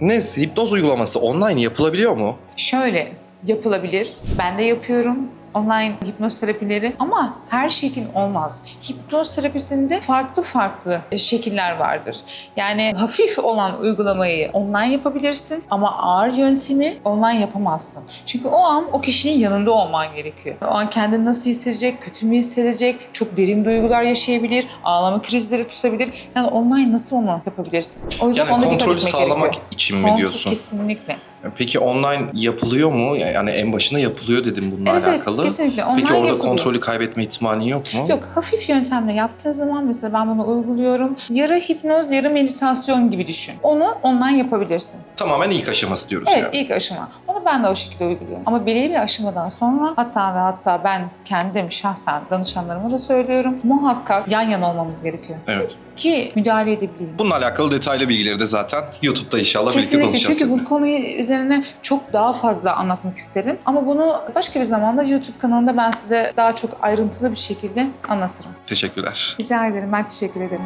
Ne? Hipnoz uygulaması online yapılabiliyor mu? Şöyle yapılabilir. Ben de yapıyorum online hipnoz terapileri ama her şekil olmaz. Hipnoz terapisinde farklı farklı şekiller vardır. Yani hafif olan uygulamayı online yapabilirsin ama ağır yöntemi online yapamazsın. Çünkü o an o kişinin yanında olman gerekiyor. O an kendini nasıl hissedecek, kötü mü hissedecek, çok derin duygular yaşayabilir, ağlama krizleri tutabilir. Yani online nasıl onu yapabilirsin? O yüzden Yani ona dikkat etmek sağlamak gerekiyor. için mi Kontrol diyorsun? Kesinlikle. Peki online yapılıyor mu? Yani en başına yapılıyor dedim bununla Evet evet alakalı. kesinlikle. Online Peki orada yapılıyor. kontrolü kaybetme ihtimali yok mu? Yok hafif yöntemle yaptığın zaman mesela ben bunu uyguluyorum. Yarı hipnoz, yarı meditasyon gibi düşün. Onu online yapabilirsin. Tamamen ilk aşaması diyoruz Evet yani. ilk aşama. Ben de o şekilde uyguluyorum. Ama belirli bir aşamadan sonra hatta ve hatta ben kendim şahsen danışanlarıma da söylüyorum. Muhakkak yan yana olmamız gerekiyor. Evet. Ki müdahale edebileyim. Bununla alakalı detaylı bilgileri de zaten YouTube'da inşallah birlikte Kesinlikle konuşacağız. çünkü bu konuyu üzerine çok daha fazla anlatmak isterim. Ama bunu başka bir zamanda YouTube kanalında ben size daha çok ayrıntılı bir şekilde anlatırım. Teşekkürler. Rica ederim. Ben teşekkür ederim.